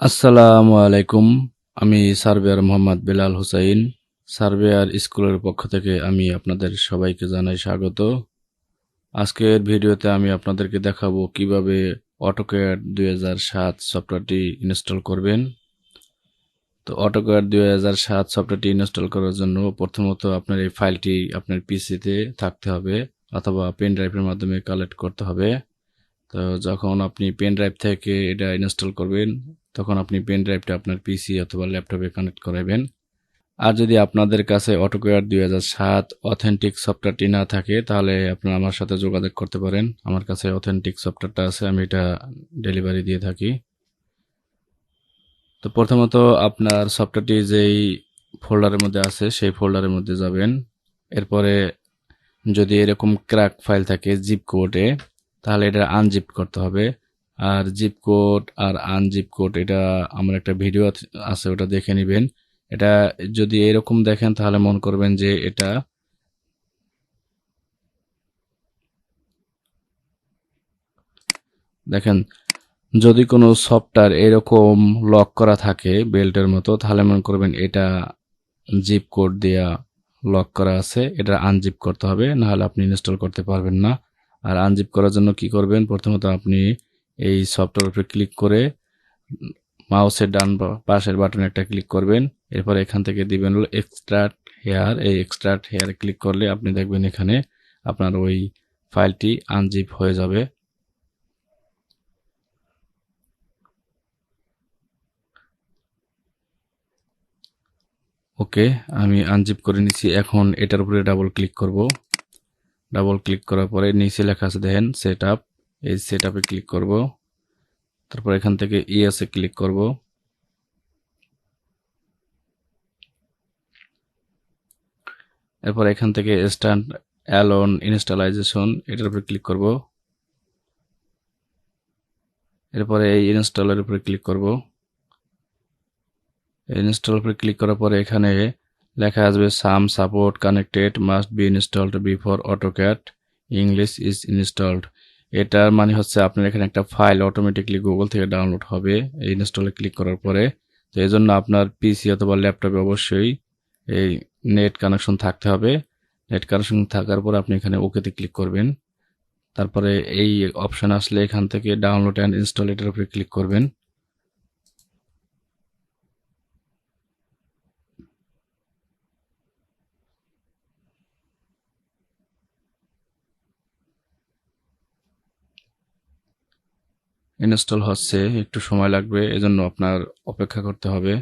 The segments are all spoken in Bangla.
আসসালামু আলাইকুম আমি সার্ভেয়ার মোহাম্মদ বেলাল হুসাইন। সার্ভেয়ার স্কুলের পক্ষ থেকে আমি আপনাদের সবাইকে জানাই স্বাগত। আজকের ভিডিওতে আমি আপনাদেরকে দেখাবো কীভাবে দুই হাজার সাত সফটওয়্যারটি ইনস্টল করবেন। তো অটোক্যাড দুই হাজার সাত সফটওয়্যারটি ইনস্টল করার জন্য প্রথমত আপনার এই ফাইলটি আপনার পিসিতে থাকতে হবে অথবা পেন ড্রাইভের মাধ্যমে কালেক্ট করতে হবে। তো যখন আপনি পেন ড্রাইভ থেকে এটা ইনস্টল করবেন তখন আপনি পেন ড্রাইভটা আপনার পিসি অথবা ল্যাপটপে কানেক্ট করাবেন আর যদি আপনাদের কাছে অটোকেয়ার দুই হাজার সাত অথেন্টিক সফটওয়্যারটি না থাকে, তাহলে আপনারা আমার সাথে যোগাযোগ করতে পারেন। আমার কাছে অথেন্টিক সফটওয়্যারটা আছে, আমি এটা ডেলিভারি দিয়ে থাকি। তো প্রথমত আপনার সফটওয়্যারটি যেই ফোল্ডারের মধ্যে আছে, সেই ফোল্ডারের মধ্যে যাবেন। এরপরে যদি এরকম ক্র্যাক ফাইল থাকে জিপ কোডে তাহলে এটা আনজিপ করতে হবে। আর জিপ কোড আর আনজিপ কোড এটা আমার একটা ভিডিও আছে, ওটা দেখে নেবেন। এটা যদি এরকম দেখেন, তাহলে মনে করবেন যে এটা দেখেন, যদি কোনো সফটওয়্যার এরকম লক করা থাকে বেল্টের মতো, তাহলে মনে করবেন এটা জিপ কোড দেয়া লক করা আছে, এটা আনজিপ করতে হবে, নাহলে আপনি ইনস্টল করতে পারবেন না। আর আনজিপ করার জন্য কি করবেন? প্রথমত আপনি এই সফটওয়্যার উপরে ক্লিক করে মাউসের ডান পাশের বাটনে একটা ক্লিক করবেন। এরপর এখান থেকে দিবেন হলো এক্সট্রাক্ট হেয়ার এই এক্সট্রাক্ট হেয়ারে ক্লিক করলে আপনি দেখবেন এখানে আপনার ওই ফাইলটি আনজিপ হয়ে যাবে। ওকে, আমি আনজিপ করে নিছি। এখন এটার উপরে ডাবল ক্লিক করব। ডাবল ক্লিক করার পরে নিচে লেখা আছে দেখেন সেট আপ এই সেট আপে ক্লিক করব। তারপর এখান থেকে ইএসএ ক্লিক করব। এরপর এখান থেকে স্ট্যান্ড অ্যালন ইনস্টলাইজেশন এটার উপরে ক্লিক করব। এরপরে এই ইনস্টলের উপরে ক্লিক করব। ইনস্টল উপরে ক্লিক করার পরে এখানে লেখা আসবে some support connected must be installed before AutoCAD English is installed এটার মানে হচ্ছে আপনার এখানে একটা ফাইল অটোমেটিকলি গুগল থেকে ডাউনলোড হবে, এই ইনস্টলে ক্লিক করার পরে। তো এই জন্য আপনার পিসি অথবা ল্যাপটপে অবশ্যই এই নেট কানেকশন থাকতে হবে। নেট কানেকশন থাকার পর আপনি এখানে ওকেতে ক্লিক করবেন। তারপরে এই অপশান আসলে এখান থেকে ডাউনলোড অ্যান্ড ইনস্টল এটার উপরে ক্লিক করবেন। ইনস্টল হচ্ছে, একটু সময় লাগবে, এজন্য আপনার অপেক্ষা করতে হবে।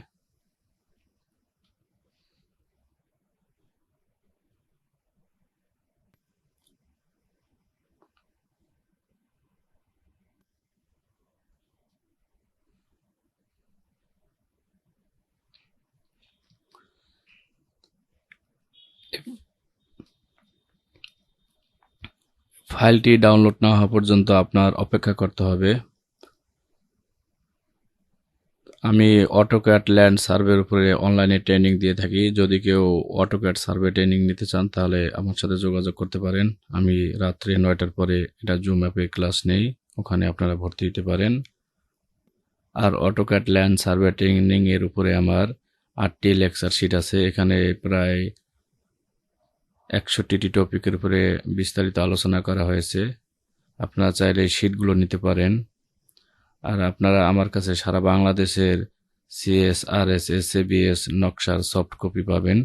ফাইলটি ডাউনলোড না হওয়া পর্যন্ত আপনার অপেক্ষা করতে হবে। আমি অটোক্যাট ল্যান্ড সার্ভের উপরে অনলাইনে ট্রেনিং দিয়ে থাকি। যদি কেউ অটোক্যাট সার্ভে ট্রেনিং নিতে চান, তাহলে আমার সাথে যোগাযোগ করতে পারেন। আমি রাত্রে নয়টার পরে এটা জুম অ্যাপে ক্লাস নেই, ওখানে আপনারা ভর্তি হতে পারেন। আর অটোক্যাট ল্যান্ড সার্ভে ট্রেনিং এর উপরে আমার আটটি লেকচার শিট আছে। এখানে প্রায় একষট্টিটি টপিকের উপরে বিস্তারিত আলোচনা করা হয়েছে। আপনারা চাইলে শিটগুলো নিতে পারেন। আর আপনারা আমার কাছে সারা বাংলাদেশের সিএসআরএস এসএবিএস নকশার সফট কপি পাবেন।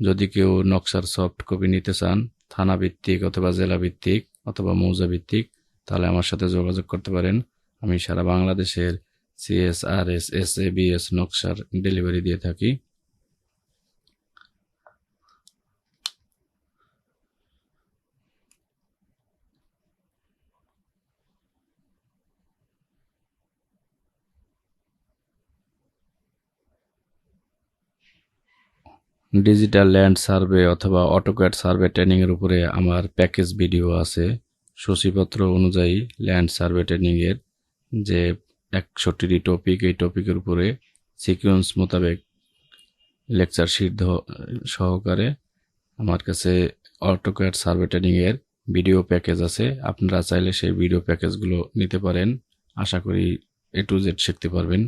যদি কেউ নকশার সফট কপি নিতে চান, থানা ভিত্তিক অথবা জেলা ভিত্তিক অথবা মৌজা ভিত্তিক, তাহলে আমার সাথে যোগাযোগ করতে পারেন। আমি সারা বাংলাদেশের সিএসআরএস এসএবিএস নকশার ডেলিভারি দিয়ে থাকি। ডিজিটাল ল্যান্ড সার্ভে অথবা অটোক্যাট সার্ভে ট্রেনিংয়ের উপরে আমার প্যাকেজ ভিডিও আছে। সূচিপত্র অনুযায়ী ল্যান্ড সার্ভে ট্রেনিংয়ের যে একষট্টিটি টপিক এই টপিকের উপরে সিকুয়েন্স মোতাবেক লেকচার শিট সহকারে আমার কাছে অটোক্যাট সার্ভে ট্রেনিংয়ের ভিডিও প্যাকেজ আছে। আপনারা চাইলে সেই ভিডিও প্যাকেজগুলো নিতে পারেন। আশা করি এ টু জেড শিখতে পারবেন।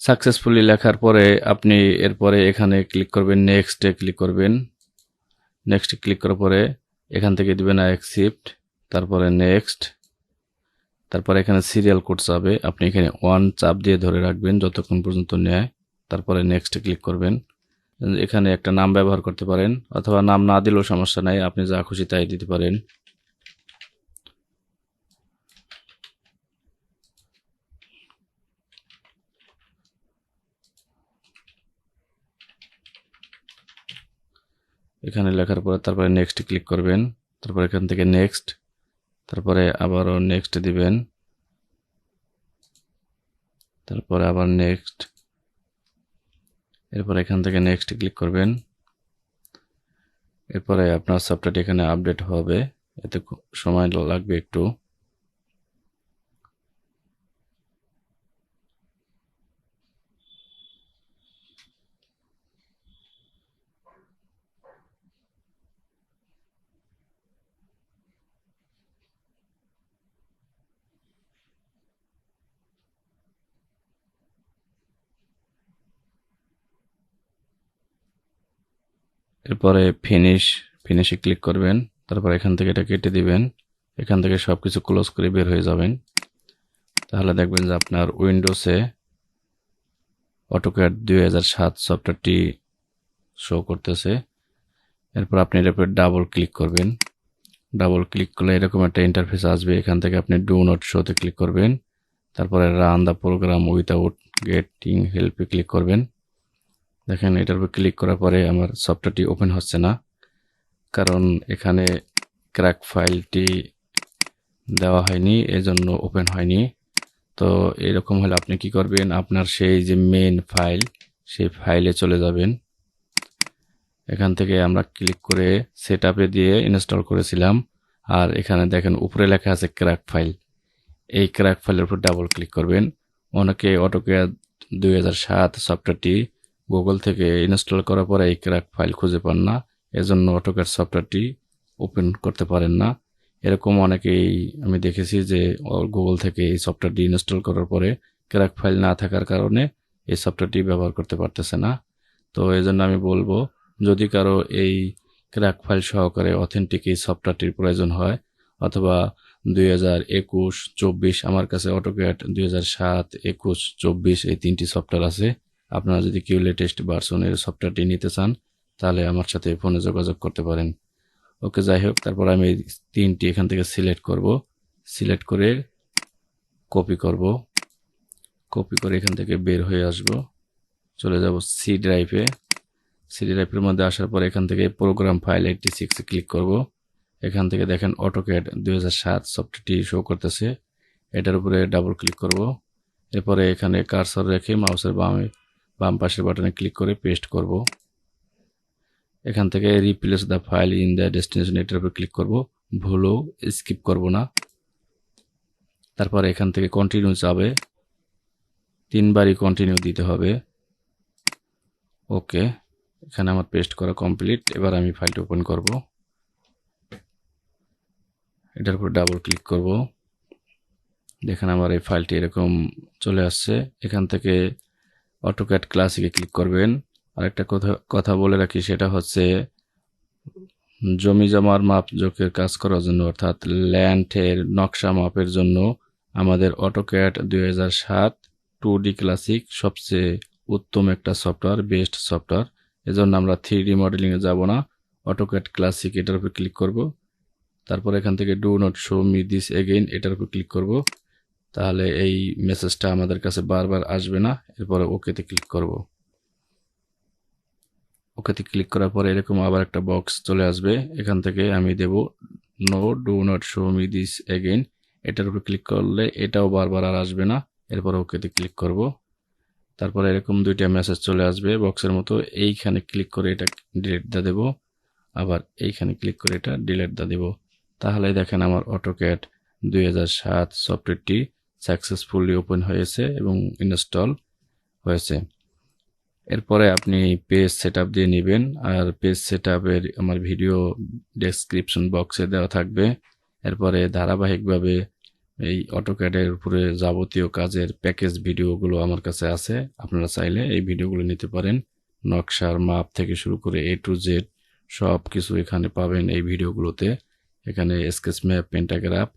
সাকসেসফুলি লেখার পরে আপনি এরপরে এখানে ক্লিক করবেন নেক্সটে ক্লিক করবেন। নেক্সট ক্লিক করার পরে এখান থেকে দিবেন অ্যাকসেপ্ট তারপরে নেক্সট তারপরে এখানে সিরিয়াল কোড চাবে আপনি এখানে ওয়ান চাপ দিয়ে ধরে রাখবেন যতক্ষণ পর্যন্ত নেয়, তারপরে নেক্সট ক্লিক করবেন। এখানে একটা নাম ব্যবহার করতে পারেন, অথবা নাম না দিলেও সমস্যা নাই, আপনি যা খুশি তাই দিতে পারেন। এখানে লেখার পরে তারপরে নেক্সট ক্লিক করবেন। তারপর এখান থেকে নেক্সট তারপরে আবারও নেক্সট দিবেন। তারপরে আবার নেক্সট এরপর এখান থেকে নেক্সট ক্লিক করবেন। এরপরে আপনার সফটওয়্যারটি এখানে আপডেট হবে। এতে সময় লাগবে একটু। এরপরে ফিনিশ ফিনিশে ক্লিক করবেন, তারপর এখান থেকে এটা কেটে দিবেন, এখান থেকে সব কিছু ক্লোজ করে বের হয়ে যাবেন। তাহলে দেখবেন যে আপনার উইন্ডোসে অটোক্যাড দুই হাজার সাত সফটওয়্যারটি শো করতেছে। এরপর আপনি এর উপরে ডাবল ক্লিক করবেন। ডাবল ক্লিক করলে এরকম একটা ইন্টারফেস আসবে, এখান থেকে আপনি ডু নট শোতে ক্লিক করবেন। তারপরে run the program without getting হেল্পে click করবেন। দেখেন, এটার উপর ক্লিক করার পরে আমার সফটওয়্যারটি ওপেন হচ্ছে না। কারণ এখানে ক্র্যাক ফাইলটি দেওয়া হয়নি, এজন্য ওপেন হয়নি। তো এরকম হলে আপনি কি করবেন? আপনার সেই যে মেন ফাইল সেই ফাইলে চলে যাবেন। এখান থেকে আমরা ক্লিক করে সেট দিয়ে ইনস্টল করেছিলাম। আর এখানে দেখেন, উপরে লেখা আছে ক্র্যাক ফাইল এই ক্র্যাক ফাইলের উপর ডাবল ক্লিক করবেন। অনেকে অটোকে দুই হাজার সাত সফটওয়্যারটি গুগল থেকে ইনস্টল করার পরে এই ক্র্যাক ফাইল খুঁজে পান না। এজন্য অটোক্যাড সফটওয়্যারটি ওপেন করতে পারেন না। এরকম অনেকেই আমি দেখেছি যে গুগল থেকে এই সফটওয়্যারটি ইনস্টল করার পরে ক্র্যাক ফাইল না থাকার কারণে এই সফটওয়্যারটি ব্যবহার করতে পারতেছে না। তো এই জন্য আমি বলব, যদি কারও এই ক্র্যাক ফাইল সহকারে অথেন্টিক এই সফটওয়্যারটির প্রয়োজন হয়, অথবা দুই হাজার একুশ, চব্বিশ, আমার কাছে অটোক্যাট দুই হাজার সাত, একুশ, চব্বিশ এই তিনটি সফটওয়্যার আছে আপনারা যদি কেউ লেটেস্ট ভার্সনের সফটওয়্যারটি নিতে চান, তাহলে আমার সাথে ফোনে যোগাযোগ করতে পারেন। ওকে, যাই হোক, তারপর আমি তিনটি এখান থেকে সিলেক্ট করব। সিলেক্ট করে কপি করব। কপি করে এখান থেকে বের হয়ে আসব। চলে যাব সি ড্রাইভে সি ড্রাইভের মধ্যে আসার পর এখান থেকে প্রোগ্রাম ফাইল এইটটি সিক্সে ক্লিক করব। এখান থেকে দেখেন অটোক্যাড দুই হাজার সাত সফটওয়্যারটি শো করতেছে। এটার উপরে ডাবল ক্লিক করব। এরপরে এখানে কারসর রেখে মাউসের বামে বাম পাশের বাটনে ক্লিক করে পেস্ট করব। এখান থেকে replace the file in the destination এটার উপর ক্লিক করব। ভুলও স্কিপ করব না। তারপর এখান থেকে কন্টিনিউ যাবে। তিনবারই কন্টিনিউ দিতে হবে। ওকে, এখানে আমার পেস্ট করা কমপ্লিট এবার আমি ফাইলটা ওপেন করব। এটার উপর ডাবল ক্লিক করব। দেখেন আমার এই ফাইলটি এরকম চলে আসছে। এখান থেকে অটোক্যাট ক্লাসিকে ক্লিক করবেন। আরেকটা কথা কথা বলে রাখি, সেটা হচ্ছে জমি জমার মাপ যোগের কাজ করার জন্য, অর্থাৎ ল্যান্ডের নকশা মাপের জন্য আমাদের অটোক্যাট দুই হাজার সাত টু ডি ক্লাসিক সবচেয়ে উত্তম একটা সফটওয়্যার বেস্ট সফটওয়্যার এজন্য আমরা থ্রি ডি মডেলিংয়ে যাব না। অটোক্যাট ক্লাসিক এটার উপর ক্লিক করব। তারপর এখান থেকে do not show me this again এটার উপর ক্লিক করব। তাহলে এই মেসেজটা আমাদের কাছে বারবার আসবে না। এরপরে ওকেতে ক্লিক করব। ওকেতে ক্লিক করার পরে এরকম আবার একটা বক্স চলে আসবে। এখান থেকে আমি দেব no do not show me this again এটার উপর ক্লিক করলে এটাও বারবার আর আসবে না। এরপর ওকেতে ক্লিক করব। তারপরে এরকম দুইটা মেসেজ চলে আসবে বক্সের মতো। এইখানে ক্লিক করে এটা ডিলেট দা দেব। আবার এইখানে ক্লিক করে এটা ডিলেট দা দেব। তাহলে দেখেন আমার অটোক্যাট দুই হাজার সাত সফটওয়্যারটি সাকসেসফুলি ওপেন হয়েছে এবং ইনস্টল হয়েছে। এরপরে আপনি পেজ সেট দিয়ে নেবেন, আর পেজ সেট আমার ভিডিও ডেসক্রিপশন বক্সে দেওয়া থাকবে। এরপরে ধারাবাহিকভাবে এই অটোক্যাডের উপরে যাবতীয় কাজের প্যাকেজ ভিডিওগুলো আমার কাছে আছে। আপনারা চাইলে এই ভিডিওগুলো নিতে পারেন। নকশার মাপ থেকে শুরু করে এ টু জেড সব কিছু এখানে পাবেন এই ভিডিওগুলোতে এখানে স্কেচ ম্যাপ পেন্টাগ্রাফ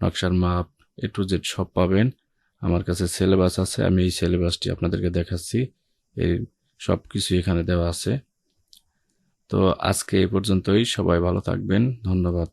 নকশার মাপ এ টু জেড সব পাবেন। আমার কাছে সিলেবাস আছে, আমি এই সিলেবাসটি আপনাদেরকে দেখাচ্ছি। এই সব কিছু এখানে দেওয়া আছে। তো আজকে এ পর্যন্তই, সবাই ভালো থাকবেন, ধন্যবাদ।